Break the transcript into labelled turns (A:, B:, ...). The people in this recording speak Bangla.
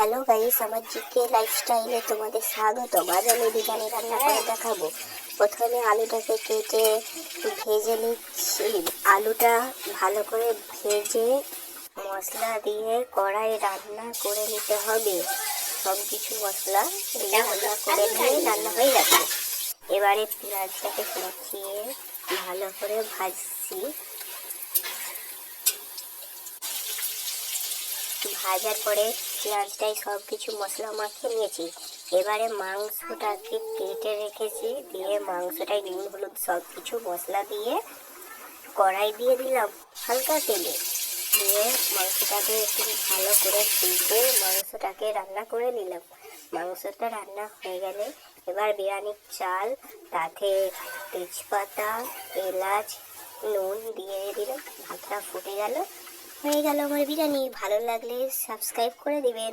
A: হ্যালো গাইস, আমার জিকে লাইফস্টাইলে তোমাদের স্বাগত। আজ আমি বিরিয়ানি রান্না করে দেখাবো। প্রথমে আলুটাকে কেটে ভেজে নিচ্ছি। আলুটা ভালো করে ভেজে মশলা দিয়ে কড়াই রান্না করে নিতে হবে। সব কিছু মশলা রান্না করে নিয়ে রান্না হয়ে যাচ্ছে এবারে পেঁয়াজটাকে কুচিয়ে ভালো করে ভাজছি। ভাজার পরে পেঁয়াজটাই সব কিছু মশলা মাখিয়ে নিয়েছি। এবারে মাংসটাকে কেটে রেখেছি, দিয়ে মাংসটাই নুন, হলুদ সব কিছু মশলা দিয়ে কড়াই দিয়ে দিলাম হালকা তেলে। দিয়ে মাংসটাকে একটু ভালো করে ভেজে মাংসটাকে রান্না করে নিলাম। মাংসটা রান্না হয়ে গেলে এবার বিরিয়ানির চাল, তাতে তেজপাতা, এলাচ, নুন দিয়ে দিলাম। ভাতটা ফুটে গেল। হয়ে গেল আমার বিরিয়ানি। ভালো লাগলে সাবস্ক্রাইব করে দিবেন।